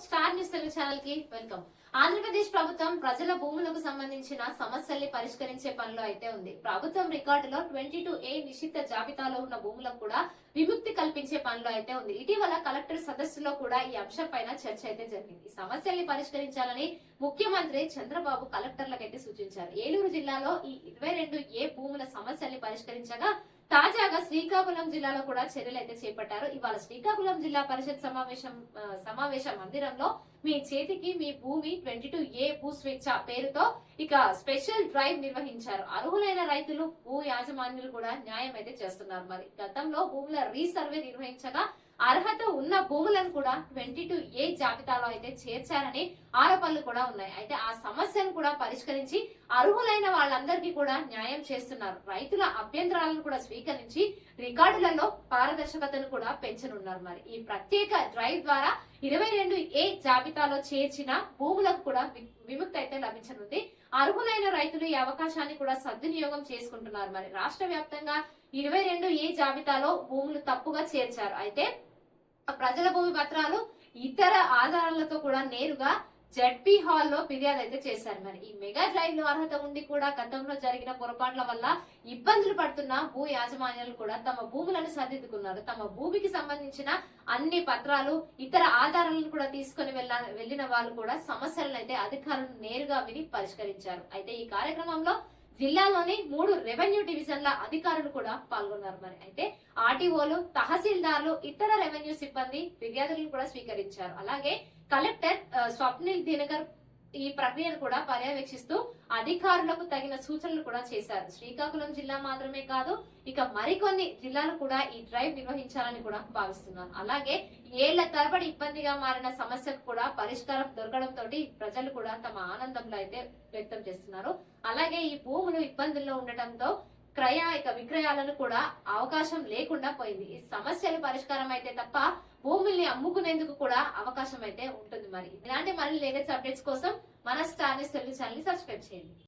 Star news Telugu ఛానల్కి welcome. Andhra Pradesh ప్రభుత్వం ప్రజల భూములకు సంబంధించిన సమస్యల్ని పరిష్కరించే పనిలో అయితే ఉంది. ప్రభుత్వం రికార్డులో ట్వంటీ టూ ఏ నిషిద్ధ జాబితాలో ఉన్న భూములకు కూడా విముక్తి కల్పించే పనిలో అయితే ఉంది. ఇటీవల కలెక్టర్ సదస్సులో కూడా ఈ అంశం పైన చర్చ అయితే జరిగింది. ఈ సమస్యల్ని పరిష్కరించాలని ముఖ్యమంత్రి చంద్రబాబు కలెక్టర్లకైతే సూచించారు. ఏలూరు జిల్లాలో ఈ ఇరవై రెండు ఏ భూముల సమస్యల్ని పరిష్కరించగా తాజాగా శ్రీకాకుళం జిల్లాలో కూడా చర్యలు అయితే చేపట్టారు. ఇవాళ శ్రీకాకుళం జిల్లా పరిషత్ సమావేశం సమావేశ మందిరంలో మీ చేతికి మీ భూమి ట్వంటీ టూ ఏ భూ స్వేచ్ఛ పేరుతో ఇక స్పెషల్ డ్రైవ్ నిర్వహించారు. అర్హులైన రైతులు భూ యాజమాన్యులు కూడా న్యాయం అయితే చేస్తున్నారు. మరి గతంలో భూముల రీసర్వే నిర్వహించగా అర్హత ఉన్న భూములను కూడా ట్వంటీ టూ ఏ జాబితాలో అయితే చేర్చారని ఆరోపణలు కూడా ఉన్నాయి. అయితే ఆ సమస్యను కూడా పరిష్కరించి అర్హులైన వాళ్ళందరికీ కూడా న్యాయం చేస్తున్నారు. రైతుల అభ్యంతరాలను కూడా స్వీకరించి రికార్డులలో పారదర్శకతను కూడా పెంచనున్నారు మరి. ఈ ప్రత్యేక డ్రైవ్ ద్వారా ఇరవై రెండు ఏ జాబితాలో చేర్చిన భూములకు కూడా వి- విముక్తి అయితే లభించనుంది. అర్హులైన రైతులు ఈ అవకాశాన్ని కూడా సద్వినియోగం చేసుకుంటున్నారు. మరి రాష్ట్ర వ్యాప్తంగా ఇరవై రెండు ఏ జాబితాలో భూములు తప్పుగా చేర్చారు. అయితే ప్రజల భూమి పత్రాలు ఇతర ఆధారాలతో కూడా నేరుగా జడ్పీ హాల్లో ఫిర్యాదు అయితే చేశారు. మరి ఈ మెగా డ్రైవ్లో అర్హత ఉండి కూడా గతంలో జరిగిన పొరపాట్ల వల్ల ఇబ్బందులు పడుతున్న భూ యాజమాన్యాలు కూడా తమ భూములను సరిదిద్దుకున్నారు. తమ భూమికి సంబంధించిన అన్ని పత్రాలు ఇతర ఆధారాలను కూడా తీసుకొని వెళ్ళ వెళ్ళిన వాళ్ళు కూడా సమస్యలను అయితే అధికారులు నేరుగా విని పరిష్కరించారు. అయితే ఈ కార్యక్రమంలో జిల్లాలోని మూడు రెవెన్యూ డివిజన్ల అధికారులు కూడా పాల్గొన్నారు మరి. అయితే ఆర్టీఓలు తహసీల్దార్లు ఇతర రెవెన్యూ సిబ్బంది ఫిర్యాదులను కూడా స్వీకరించారు. అలాగే కలెక్టర్ స్వప్నిల్ దినకర్ ఈ ప్రక్రియను కూడా పర్యవేక్షిస్తూ అధికారులకు తగిన సూచనలు కూడా చేశారు. శ్రీకాకుళం జిల్లా మాత్రమే కాదు ఇక మరికొన్ని జిల్లాలు కూడా ఈ డ్రైవ్ నిర్వహించాలని కూడా భావిస్తున్నారు. అలాగే ఏళ్ళ తరబడి ఇబ్బందిగా మారిన సమస్యకు కూడా పరిష్కారం దొరకడంతో ప్రజలు కూడా తమ ఆనందంలో అయితే వ్యక్తం చేస్తున్నారు. అలాగే ఈ భూములు ఇబ్బందుల్లో ఉండటంతో క్రయ ఇక విక్రయాలను కూడా అవకాశం లేకుండా పోయింది. ఈ సమస్యలు పరిష్కారం అయితే తప్ప భూముల్ని అమ్ముకునేందుకు కూడా అవకాశం అయితే ఉంటుంది మరి. ఇలాంటి మరిన్ని లేటెస్ట్ అప్డేట్స్ కోసం మన స్టార్ న్యూస్ తెలుగు ఛానల్ని సబ్స్క్రైబ్ చేయండి.